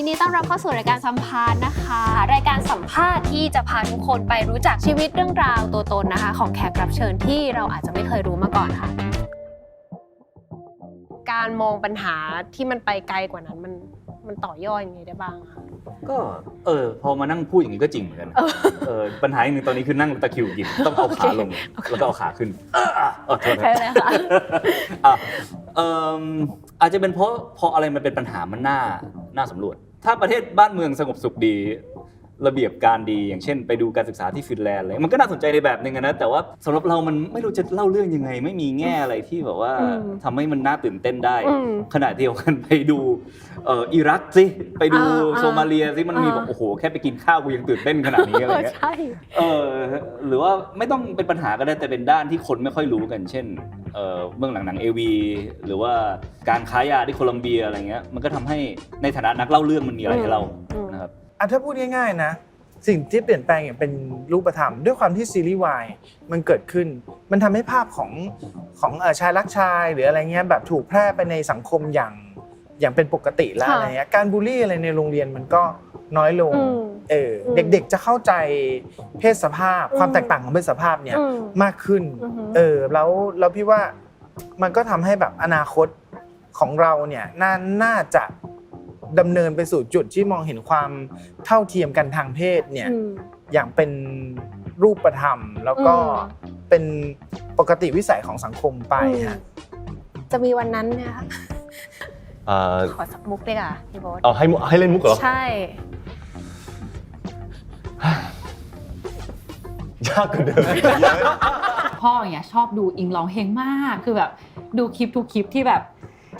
ยินดีต้อนรับเข้าสู่รายการสัมภาษณ์นะคะ รายการสัมภาษณ์ที่จะพาทุกคนไปรู้จักชีวิตเรื่องราวตัวตนนะคะ ของแขกรับเชิญที่เราอาจจะไม่เคยรู้มาก่อนค่ะ การมองปัญหาที่มันไปไกลกว่านั้นมันมันต่อยอดยังไงได้บ้างคะก็เออพอมานั่งพูดอย่างนี้ก็จริงเหมือนกันเออปัญหาอย่างหนึ่งตอนนี้คือนั่งตะคริวกินต้องเอาขาลงแล้วก็เอาขาขึ้นเออเออโทษนะใช่เลยค่ะอะเอิ่มอาจจะเป็นเพราะพออะไรมันเป็นปัญหามันน่าน่าสำรวจ ถ้าประเทศบ้านเมืองสงบสุขดี ระเบียบการดีอย่างเช่น ไปดูการศึกษาที่ฟินแลนด์อะไรมันก็น่าสนใจในแบบหนึ่งอะนะแต่ว่าสำหรับเรามันไม่รู้จะเล่าเรื่องยังไง ไม่มีแง่อะไรที่แบบว่าทำให้มันน่าตื่นเต้นได้อืมขณะเดียวกันไปดูเอ่ออิรักสิไปดูอ่าอ่าโซมาเลียสิมันมีอ่าแบบโอ้โหแค่ไปกินข้าวกูยังตื่นเต้นขนาดนี้อะไรเงี้ยใช่เออหรือว่าไม่ต้องเป็นปัญหาก็ได้แต่เป็นด้านที่คนไม่ค่อยรู้กัน เช่น เอ่อเบื้องหลังหนังเอวีหรือว่าการค้ายาที่โคลัมเบียอะไรเงี้ยมันก็ทำให้ในฐานะนักเล่าเรื่องมันมีอะไรให้เราอืมนะครับอะถ้าพูดง่ายๆนะสิ่งที่เปลี่ยนแปลงอย่างเป็นรูปธรรม ด้วยความที่ซีรีส์วายมันเกิดขึ้น มันทำให้ภาพของของเอ่อชายรักชายหรืออะไรเงี้ยแบบถูกแพร่ไปในสังคมอย่างอย่างเป็นปกติแล้วค่ะอะไรเงี้ยการบูลลี่อะไรในโรงเรียนมันก็ น้อยลงอืมเอออมเด็กๆจะเข้าใจเพศสภาพอืมความแตกต่างของเพศสภาพเนี่ยอืมมากขึ้นอือฮึเออ แล้วแล้วพี่ว่ามันก็ทำให้แบบอนาคตของเราเนี่ยน่าน่าจะดำเนินไปสู่จุดที่มองเห็นความเท่าเทียมกันทางเพศเนี่ยอืมอย่างเป็นรูปธรรม แล้วก็อืมเป็นปกติวิสัยของสังคมไปฮะจะมีวันนั้นไหมคะเอ่อขอสักมุกเลยค่ะพี่โบ๊ทเอาให้มุให้เล่นมุกเหรอใช่ ยากกว่าเดิมพ่ออย่างเงี้ยชอบดูอิงร้องเพลงมากคือแบบดูคลิปทุกคลิปที่แบบ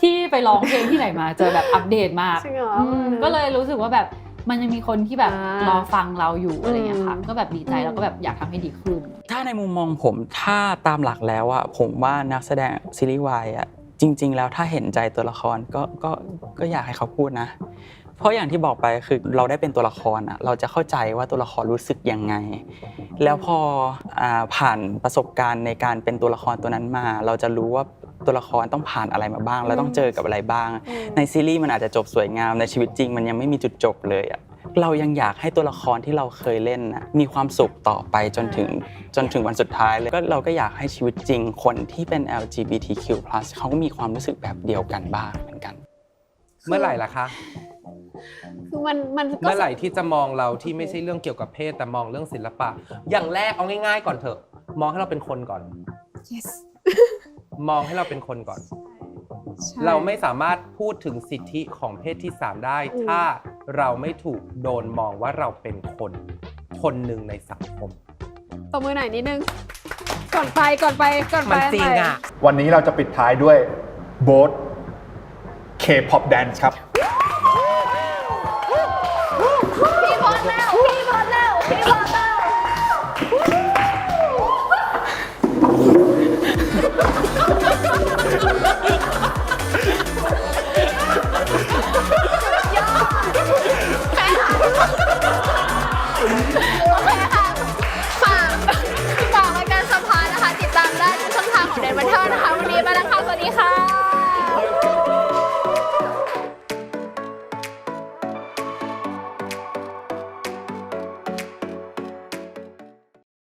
ที่ไปร้องเพลงที่ไหนมาเจอแบบอัปเดตมากจริงเหรออื มก็เลยรู้สึกว่าแบบมันยังมีคนที่แบบอ่ารอฟังเราอยู่อะไรเงี้ยค่ะอืม ก็แบบดีใจแล้วก็แบบอยากทำให้ดีขึ้น ถ้าในมุมมองผมถ้าตามหลักแล้วอะผมว่านักแสดงซีรีส์วายอะจริง ๆ แล้วถ้าเห็นใจตัวละครก็ก็ก็อยากให้เขาพูดนะ เพราะอย่างที่บอกไปคือเราได้เป็นตัวละครอะเราจะเข้าใจว่าตัวละครรู้สึกยังไง แล้วพออ่าผ่านประสบการณ์ในการเป็นตัวละครตัวนั้นมา เราจะรู้ว่าตัวละครต้องผ่านอะไรมาบ้าง แล้วต้องเจอกับอะไรบ้างอืมในซีรีส์มันอาจจะจบสวยงามในชีวิตจริง มันยังไม่มีจุดจบเลยอะเรายังอยากให้ตัวละครที่เราเคยเล่นนะมีความสุขต่อไปจนถึงจนถึงวันสุดท้ายเลยก็เราก็อยากให้ชีวิตจริงคนที่เป็น LGBTQ+ เขาก็มีความรู้สึกแบบเดียวกันบ้างเหมือนกัน เมื่อไหร่ล่ะคะ คือมันมันก็เมื่อไหร่ที่จะมองเราที่ไม่ใช่เรื่องเกี่ยวกับเพศแต่มองเรื่องศิลปะ อย่างแรกเอาง่ายๆก่อนเถอะ มองให้เราเป็นคนก่อน yes มองให้เราเป็นคนก่อน ใช่เราไม่สามารถพูดถึงสิทธิของเพศที่สามได้อืมถ้าเราไม่ถูกโดนมองว่าเราเป็นคน คนหนึ่งในสังคม ตบมือหน่อยนิดนึง ก่อนไปก่อนไปก่อนไปมันจริงอะ วันนี้เราจะปิดท้ายด้วยโบ๊ท K-pop dance ครับ